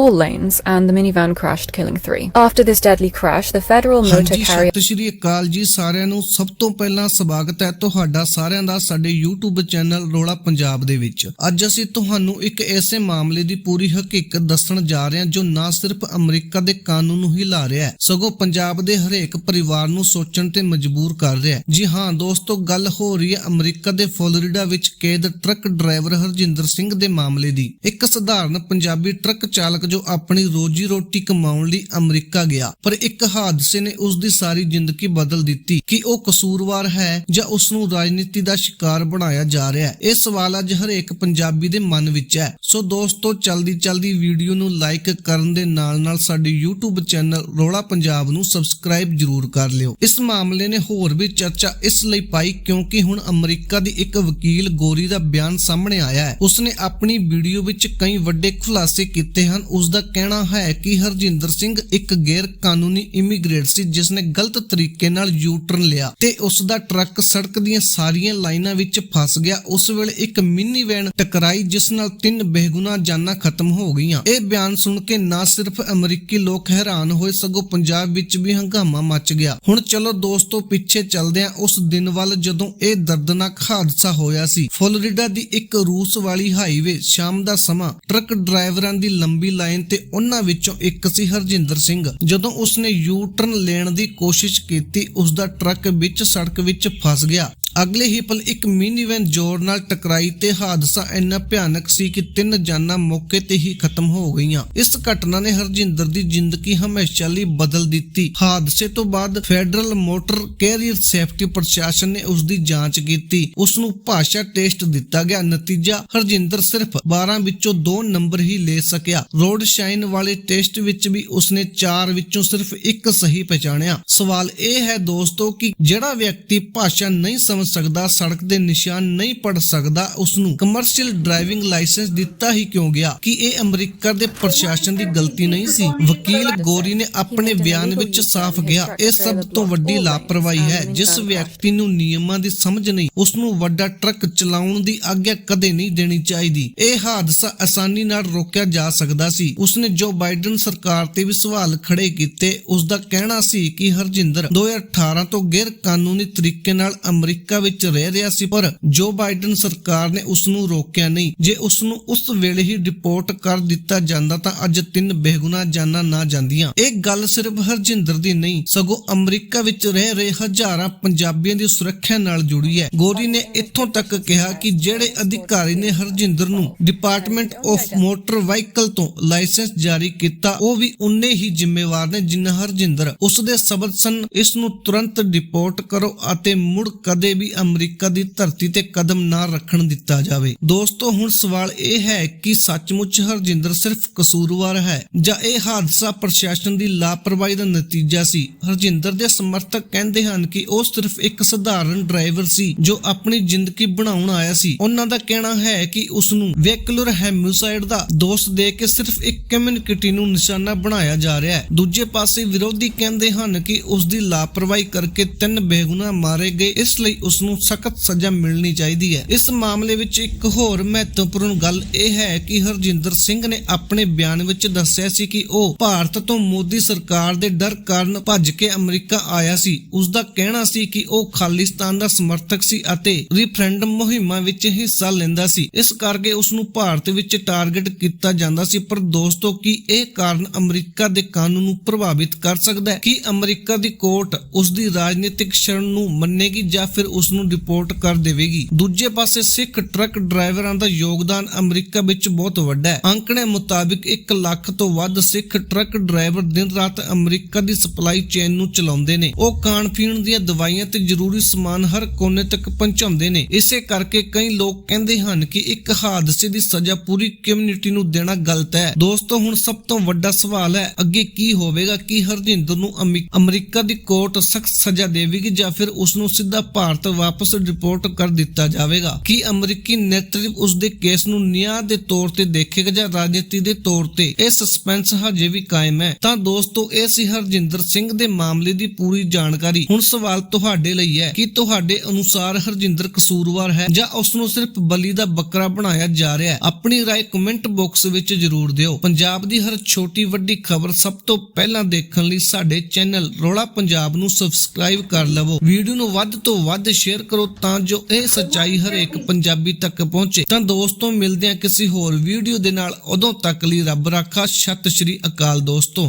all lanes and the minivan crashed, killing three. After this deadly crash, the federal motor ਹਾਂਜੀ carrier ਸਤਿ ਸ਼੍ਰੀ ਅਕਾਲ ਜੀ ਸਾਰਿਆਂ ਨੂੰ ਸਭ ਤੋਂ ਪਹਿਲਾਂ ਸਵਾਗਤ ਹੈ ਤੁਹਾਡਾ ਸਾਰਿਆਂ ਦਾ ਸਾਡੇ YouTube ਚੈਨਲ ਰੋਲਾ ਪੰਜਾਬ ਦੇ ਵਿੱਚ। ਅੱਜ ਅਸੀਂ ਤੁਹਾਨੂੰ ਇੱਕ ਐਸੇ ਮਾਮਲੇ ਦੀ ਪੂਰੀ ਹਕੀਕਤ ਦੱਸਣ ਜਾ ਰਹੇ ਹਾਂ ਜੋ ਨਾ ਸਿਰਫ ਅਮਰੀਕਾ ਦੇ ਕਾਨੂੰਨ ਨੂੰ ਹਿਲਾ ਰਿਹਾ ਹੈ ਸਗੋਂ ਪੰਜਾਬ ਦੇ ਹਰੇਕ ਪਰਿਵਾਰ ਨੂੰ ਸੋਚਣ ਤੇ ਮਜਬੂਰ ਕਰ ਰਿਹਾ ਹੈ। ਜੀ ਹਾਂ ਦੋਸਤੋ ਗੱਲ ਹੋ ਰਹੀ ਹੈ ਅਮਰੀਕਾ ਦੇ ਫਲੋਰੀਡਾ ਵਿੱਚ ਕੈਦ ਟਰੱਕ ਡਰਾਈਵਰ ਹਰਜਿੰਦਰ ਸਿੰਘ ਦੇ ਮਾਮਲੇ ਦੀ। ਇੱਕ ਸਧਾਰਨ ਪੰਜਾਬੀ ਟਰੱਕ ਚਾਲਕ ਜੋ ਆਪਣੀ ਰੋਜੀ ਰੋਟੀ ਕਮਾਉਣ ਲਈ ਅਮਰੀਕਾ ਗਿਆ, ਪਰ ਇੱਕ ਹਾਦਸੇ ਨੇ ਉਸ ਦੀ ਸਾਰੀ ਜ਼ਿੰਦਗੀ ਬਦਲ ਦਿੱਤੀ ਕਿ ਉਹ ਕਸੂਰਵਾਰ ਹੈ ਜਾਂ ਉਸ ਨੂੰ ਰਾਜਨੀਤੀ ਦਾ ਸ਼ਿਕਾਰ ਬਣਾਇਆ ਜਾ ਰਿਹਾ ਹੈ। ਇਹ ਸਵਾਲ ਅੱਜ ਹਰੇਕ ਪੰਜਾਬੀ ਦੇ ਮਨ ਵਿੱਚ ਹੈ। ਸੋ ਦੋਸਤੋ ਚਲਦੀ ਚਲਦੀ ਵੀਡੀਓ ਨੂੰ ਲਾਈਕ ਕਰਨ ਦੇ ਨਾਲ ਨਾਲ ਸਾਡੇ YouTube ਚੈਨਲ ਰੋਲਾ ਪੰਜਾਬ ਨੂੰ ਸਬਸਕ੍ਰਾਈਬ ਜਰੂਰ ਕਰ ਲਿਓ। ਇਸ ਮਾਮਲੇ ਨੇ ਹੋਰ ਵੀ ਚਰਚਾ ਇਸ ਲਈ ਪਾਈ ਕਿਉਂਕਿ ਹੁਣ ਅਮਰੀਕਾ ਦੀ ਇੱਕ ਵਕੀਲ ਗੋਰੀ ਦਾ ਬਿਆਨ ਸਾਹਮਣੇ ਆਇਆ ਹੈ। ਉਸਨੇ ਆਪਣੀ ਵੀਡੀਓ ਵਿੱਚ ਕਈ ਵੱਡੇ ਖੁਲਾਸੇ ਕੀਤੇ ਹਨ। ਉਸ ਦਾ ਕਹਿਣਾ ਹੈ ਕਿ ਹਰਜਿੰਦਰ ਸਿੰਘ ਇੱਕ ਗੈਰ ਕਾਨੂੰਨੀ ਇਮੀਗ੍ਰੇਟ ਸੀ ਜਿਸ ਨੇ ਗਲਤ ਤਰੀਕੇ ਨਾਲ ਯੂ ਟਰਨ ਲਿਆ ਤੇ ਉਸ ਦਾ ਟਰੱਕ ਸੜਕ ਦੀਆਂ ਸਾਰੀਆਂ ਲਾਈਨਾਂ ਵਿੱਚ ਫਸ ਗਿਆ। ਉਸ ਵੇਲੇ ਇੱਕ ਮਿੰਨੀ ਵੈਨ ਟਕਰਾਈ, ਜਿਸ ਨਾਲ ਤਿੰਨ ਬੇਗੁਨਾਹ ਜਾਨਾਂ ਖਤਮ ਹੋ ਗਈਆਂ। ਇਹ ਬਿਆਨ ਸੁਣ ਕੇ ਨਾ ਸਿਰਫ ਅਮਰੀਕੀ ਲੋਕ ਹੈਰਾਨ ਹੋਏ, ਸਗੋਂ ਪੰਜਾਬ ਵਿੱਚ ਵੀ ਹੰਗਾਮਾ ਮਚ ਗਿਆ। ਹੁਣ ਚਲੋ ਦੋਸਤੋ, ਪਿੱਛੇ ਚੱਲਦੇ ਹਾਂ ਉਸ ਦਿਨ ਵੱਲ ਜਦੋਂ ਇਹ ਦਰਦਨਾਕ ਹਾਦਸਾ ਹੋਇਆ ਸੀ, ਫਲੋਰੀਡਾ ਦੀ ਇੱਕ ਰੂਸ ਵਾਲੀ ਹਾਈਵੇ ਸ਼ਾਮ ਦਾ ਸਮਾਂ, ਟਰੱਕ ਡਰਾਈਵਰਾਂ ਦੀ ਲੰਬੀ ਲਾਈਨ ਤੇ ਉਹਨਾਂ ਵਿੱਚੋਂ ਇੱਕ ਸੀ ਹਰਜਿੰਦਰ ਸਿੰਘ। ਜਦੋਂ ਉਸਨੇ ਯੂ ਟਰਨ ਲੈਣ ਦੀ ਕੋਸ਼ਿਸ਼ ਕੀਤੀ ਉਸ ਦਾ ਟਰੱਕ ਵਿੱਚ ਸੜਕ ਵਿੱਚ ਫਸ ਗਿਆ। ਅਗਲੇ ਹੀ ਪਲ ਇੱਕ ਮਿਨੀਵੈਨ ਜ਼ੋਰ ਨਾਲ ਟਕਰਾਈ ਤੇ ਹਾਦਸਾ ਇੰਨਾ ਭਿਆਨਕ ਸੀ ਕਿ ਤਿੰਨ ਜਾਨਾਂ ਮੌਕੇ ਤੇ ਹੀ ਖਤਮ ਹੋ ਗਈਆਂ। ਇਸ ਘਟਨਾ ਨੇ ਹਰਜਿੰਦਰ ਦੀ ਜ਼ਿੰਦਗੀ ਹਮੇਸ਼ਾ ਲਈ ਬਦਲ ਦਿੱਤੀ। ਹਾਦਸੇ ਤੋਂ ਬਾਅਦ ਫੈਡਰਲ ਮੋਟਰ ਕੈਰੀਅਰ ਸੇਫਟੀ ਪ੍ਰਸ਼ਾਸਨ ਨੇ ਉਸ ਦੀ ਜਾਂਚ ਕੀਤੀ। ਉਸ ਨੂੰ ਭਾਸ਼ਾ ਟੈਸਟ ਦਿੱਤਾ ਗਿਆ। ਨਤੀਜਾ ਹਰਜਿੰਦਰ ਸਿਰਫ 12 ਵਿੱਚੋਂ 2 ਨੰਬਰ ਹੀ ਲੈ ਸਕਿਆ। ਰੋਡ ਸ਼ਾਈਨ ਵਾਲੇ ਟੈਸਟ ਵਿੱਚ ਵੀ ਉਸਨੇ 4 ਵਿੱਚੋਂ ਸਿਰਫ ਇੱਕ ਸਹੀ ਪਛਾਣਿਆ ਸਵਾਲ ਇਹ ਹੈ ਦੋਸਤੋ ਕਿ ਜਿਹੜਾ ਵਿਅਕਤੀ ਭਾਸ਼ਾ ਨਹੀਂ ਸਮਝ ਸਕਦਾ, ਸੜਕ ਦੇ ਨਿਸ਼ਾਨ ਨਹੀਂ ਪੜ ਸਕਦਾ ਉਸ ਨੂੰ ਕਮਰਸ਼ੀਅਲ ਡਰਾਈਵਿੰਗ ਲਾਇਸੈਂਸ ਦਿੱਤਾ ਹੀ ਕਿਉਂ ਗਿਆ? ਕਿ ਇਹ ਅਮਰੀਕਾ ਦੇ ਪ੍ਰਸ਼ਾਸਨ ਦੀ ਗਲਤੀ ਨਹੀਂ ਸੀ? ਵਕੀਲ ਗੋਰੀ ਨੇ ਆਪਣੇ ਬਿਆਨ ਵਿੱਚ ਸਾਫ਼ ਗਿਆ ਇਹ ਸਭ ਤੋਂ ਵੱਡੀ ਲਾਪਰਵਾਹੀ ਹੈ, ਜਿਸ ਵਿਅਕਤੀ ਨੂੰ ਨਿਯਮਾਂ ਦੀ ਸਮਝ ਨਹੀਂ ਉਸ ਨੂੰ ਵੱਡਾ ਟਰੱਕ ਚਲਾਉਣ ਦੀ ਆਗਿਆ ਕਦੇ ਨਹੀਂ ਦੇਣੀ ਚਾਹੀਦੀ। ਇਹ ਹਾਦਸਾ ਆਸਾਨੀ ਨਾਲ ਰੋਕਿਆ ਜਾ ਸਕਦਾ ਸੀ। ਉਸਨੇ ਜੋ ਬਾਈਡਨ ਸਰਕਾਰ ਤੇ ਵੀ ਸਵਾਲ ਖੜੇ ਕੀਤੇ ਉਸ ਦਾ ਕਹਿਣਾ ਸੀ ਕਿ ਹਰਜਿੰਦਰ 2018 ਤੋਂ ਗੈਰ ਕਾਨੂੰਨੀ ਤਰੀਕੇ ਨਾਲ ਅਮਰੀਕਾ ਵਿੱਚ ਰਹਿ ਰਿਹਾ ਸੀ, ਪਰ ਜੋ ਬਾਈਡਨ ਸਰਕਾਰ ਨੇ ਉਸ ਨੂੰ ਰੋਕਿਆ ਨਹੀਂ, ਜੇ ਉਸ ਨੂੰ ਉਸ ਵੇਲੇ ਹੀ ਡਿਪੋਰਟ ਕਰ ਦਿੱਤਾ ਜਾਂਦਾ ਤਾਂ ਅੱਜ ਤਿੰਨ ਬੇਗੁਨਾਹ ਜਾਨਾਂ ਨਾ ਜਾਂਦੀਆਂ। ਇਹ ਗੱਲ ਸਿਰਫ ਹਰਜਿੰਦਰ ਦੀ ਨਹੀਂ, ਸਗੋਂ ਅਮਰੀਕਾ ਵਿੱਚ ਰਹਿ ਰਹੇ ਹਜ਼ਾਰਾਂ ਪੰਜਾਬੀਆਂ ਦੀ ਸੁਰੱਖਿਆ ਨਾਲ ਜੁੜੀ ਹੈ। ਗੋਰੀ ਨੇ ਇੱਥੋਂ ਤੱਕ ਕਿਹਾ ਕਿ ਜਿਹੜੇ ਅਧਿਕਾਰੀ ਨੇ ਹਰਜਿੰਦਰ ਨੂੰ ਡਿਪਾਰਟਮੈਂਟ ਆਫ ਮੋਟਰ ਵਾਹੀਕਲ ਤੋਂ ਲਾਇਸੈਂਸ ਜਾਰੀ ਕੀਤਾ, ਉਹ ਵੀ ਉਨੇ ਹੀ ਜ਼ਿੰਮੇਵਾਰ ਨੇ ਜਿੰਨਾ ਹਰਜਿੰਦਰ। ਉਸ ਦੇ ਸ਼ਬਦ ਸਨ, ਇਸ ਨੂੰ ਤੁਰੰਤ ਡਿਪੋਰਟ ਕਰੋ ਅਤੇ ਮੁੜ ਕਦੇ ਵੀ ਅਮਰੀਕਾ ਦੀ ਧਰਤੀ ਤੇ ਕਦਮ ਨਾ ਰੱਖਣ ਦਿੱਤਾ ਜਾਵੇ। ਦੋਸਤੋ, ਹੁਣ ਸਵਾਲ ਇਹ ਹੈ ਕਿ ਸੱਚਮੁੱਚ ਹਰਜਿੰਦਰ ਸਿਰਫ ਕਸੂਰਵਾਰ ਹੈ ਜਾਂ ਇਹ ਹਾਦਸਾ ਪ੍ਰਸ਼ਾਸਨ ਦੀ ਲਾਪਰਵਾਹੀ ਦਾ ਨਤੀਜਾ ਸੀ? ਹਰਜਿੰਦਰ ਦੇ ਸਮਰਥਕ ਕਹਿੰਦੇ ਹਨ ਕਿ ਉਹ ਸਿਰਫ ਇੱਕ ਸਧਾਰਨ ਡਰਾਈਵਰ ਸੀ ਜੋ ਆਪਣੀ ਜ਼ਿੰਦਗੀ ਬਣਾਉਣ ਆਇਆ ਸੀ। ਉਹਨਾਂ ਦਾ ਕਹਿਣਾ ਹੈ ਕਿ ਉਸ ਨੂੰ ਵੈਕੂਲਰ ਹੈਮਿਸਾਈਡ ਦਾ ਦੋਸ਼ ਦੇ ਕੇ ਸਿਰਫ ਇੱਕ ਕਮਿਊਨਿਟੀ ਨੂੰ ਨਿਸ਼ਾਨਾ ਬਣਾਇਆ ਜਾ ਰਿਹਾ ਹੈ। ਦੂਜੇ ਪਾਸੇ ਵਿਰੋਧੀ ਕਹਿੰਦੇ ਹਨ ਕਿ ਉਸ ਦੀ ਲਾਪਰਵਾਹੀ ਕਰਕੇ ਤਿੰਨ ਬੇਗੁਨਾਹ ਮਾਰੇ ਗਏ। ਇਸ ਲਈ ਉਸ ਨੂੰ ਸਖਤ ਸਜ਼ਾ ਮਿਲਣੀ ਚਾਹੀਦੀ ਹੈ। ਇਸ ਮਾਮਲੇ ਵਿੱਚ ਇੱਕ ਹੋਰ ਮਹੱਤਵਪੂਰਨ ਗੱਲ ਇਹ ਹੈ ਕਿ ਹਰਜਿੰਦਰ ਸਿੰਘ ਨੇ ਆਪਣੇ ਬਿਆਨ ਵਿੱਚ ਦੱਸਿਆ ਸੀ ਕਿ ਉਹ ਭਾਰਤ ਤੋਂ ਮੋਦੀ ਸਰਕਾਰ ਦੇ ਡਰ ਕਾਰਨ ਭੱਜ ਕੇ ਅਮਰੀਕਾ ਆਇਆ ਸੀ। ਉਸ ਦਾ ਕਹਿਣਾ ਸੀ ਕਿ ਉਹ ਖਾਲਿਸਤਾਨ ਦਾ ਸਮਰਥਕ ਸੀ ਅਤੇ ਰਿਫਰੈਂਡਮ ਮੁਹਿੰਮਾਂ ਵਿੱਚ ਹਿੱਸਾ ਲੈਂਦਾ ਸੀ। ਇਸ ਕਰਕੇ ਉਸ ਨੂੰ ਭਾਰਤ ਵਿੱਚ ਟਾਰਗੇਟ ਕੀਤਾ ਜਾਂਦਾ ਸੀ। ਪਰ ਦੋਸਤੋ, ਕੀ ਇਹ ਕਾਰਨ ਅਮਰੀਕਾ ਦੇ ਕਾਨੂੰਨ ਨੂੰ ਪ੍ਰਭਾਵਿਤ ਕਰ ਸਕਦਾ ਹੈ ਕਿ ਅਮਰੀਕਾ ਦੀ ਕੋਰਟ ਉਸ ਦੀ ਰਾਜਨੀਤਿਕ ਸ਼ਰਨ ਨੂੰ ਮੰਨੇਗੀ ਜਾਂ ਫਿਰ ਉਸ ਨੂੰ ਡਿਪੋਰਟ ਕਰ ਦੇਵੇਗੀ। ਦੂਜੇ ਪਾਸੇ ਸਿੱਖ ਟਰੱਕ ਡਰਾਈਵਰਾਂ ਦਾ ਯੋਗਦਾਨ ਅਮਰੀਕਾ ਵਿੱਚ ਬਹੁਤ ਵੱਡਾ ਹੈ। ਅੰਕੜੇ ਮੁਤਾਬਿਕ 1 ਲੱਖ ਤੋਂ ਵੱਧ ਸਿੱਖ ਟਰੱਕ ਡਰਾਈਵਰ ਦਿਨ ਰਾਤ ਅਮਰੀਕਾ ਦੀ ਸਪਲਾਈ ਚੇਨ ਨੂੰ ਚਲਾਉਂਦੇ ਨੇ। ਉਹ ਖਾਣ ਪੀਣ ਦੀਆਂ ਦਵਾਈਆਂ ਤੇ ਜ਼ਰੂਰੀ ਸਮਾਨ ਹਰ ਕੋਨੇ ਤੱਕ ਪਹੁੰਚਾਉਂਦੇ ਨੇ। ਇਸੇ ਕਰਕੇ ਕਈ ਲੋਕ ਕਹਿੰਦੇ ਹਨ ਕਿ ਇੱਕ ਹਾਦਸੇ ਦੀ ਸਜ਼ਾ ਪੂਰੀ ਕਮਿਊਨਿਟੀ ਨੂੰ ਦੇਣਾ ਗਲਤ ਹੈ। ਦੋਸਤੋ, ਹੁਣ ਸਭ ਤੋਂ ਵੱਡਾ ਸਵਾਲ ਹੈ, ਅੱਗੇ ਕੀ ਹੋਵੇਗਾ, ਕਿ ਹਰਜਿੰਦਰ ਨੂੰ ਅਮਰੀਕਾ ਦੀ ਕੋਰਟ ਸਖਤ ਸਜ਼ਾ ਦੇਵੇਗੀ ਜਾਂ ਫਿਰ ਉਸ ਨੂੰ ਸਿੱਧਾ ਭਾਰਤ ਤੁਰੰਤ ਵਾਪਸ ਰਿਪੋਰਟ ਕਰ ਦਿੱਤਾ ਜਾਵੇਗਾ ਕਿ ਅਮਰੀਕੀ ਨੈਟਿਵ ਉਸ ਦੇ ਕੇਸ ਨੂੰ ਨਿਆਂ ਦੇ ਤੌਰ ਤੇ ਦੇਖੇਗਾ ਜਾਂ ਰਾਜਨੀਤੀ ਦੇ ਤੌਰ ਤੇ ਇਹ ਸਸਪੈਂਸ ਹਜੇ ਵੀ ਕਾਇਮ ਹੈ ਤਾਂ ਦੋਸਤੋ ਇਹ ਸੀ ਹਰਜਿੰਦਰ ਸਿੰਘ ਦੇ ਮਾਮਲੇ ਦੀ ਪੂਰੀ ਜਾਣਕਾਰੀ ਹੁਣ ਸਵਾਲ ਤੁਹਾਡੇ ਲਈ ਹੈ ਕਿ ਤੁਹਾਡੇ ਅਨੁਸਾਰ ਹਰਜਿੰਦਰ ਕਸੂਰਵਾਰ ਹੈ ਜਾਂ ਉਸ ਨੂੰ ਸਿਰਫ ਬਲੀ ਦਾ ਬੱਕਰਾ ਬਣਾਇਆ ਜਾ ਰਿਹਾ ਹੈ ਆਪਣੀ رائے ਕਮੈਂਟ ਬਾਕਸ ਵਿੱਚ ਜਰੂਰ ਦਿਓ ਪੰਜਾਬ ਦੀ ਹਰ ਛੋਟੀ ਵੱਡੀ ਖਬਰ ਸਭ ਤੋਂ ਪਹਿਲਾਂ ਦੇਖਣ ਲਈ ਸਾਡੇ ਚੈਨਲ ਰੋਲਾ ਪੰਜਾਬ ਨੂੰ ਸਬਸਕ੍ਰਾਈਬ ਕਰ ਲਵੋ ਵੀਡੀਓ ਨੂੰ ਵੱਧ ਤੋਂ ਵੱਧ ਸ਼ੇਅਰ ਕਰੋ ਤਾਂ ਜੋ ਇਹ ਸੱਚਾਈ ਹਰੇਕ ਪੰਜਾਬੀ ਤੱਕ ਪਹੁੰਚੇ। ਤਾਂ ਦੋਸਤੋ, ਮਿਲਦੇ ਹਾਂ ਕਿਸੇ ਹੋਰ ਵੀਡੀਓ ਦੇ ਨਾਲ। ਉਦੋਂ ਤੱਕ ਲਈ ਰੱਬ ਰਾਖਾ। ਸਤਿ ਸ਼੍ਰੀ ਅਕਾਲ ਦੋਸਤੋ।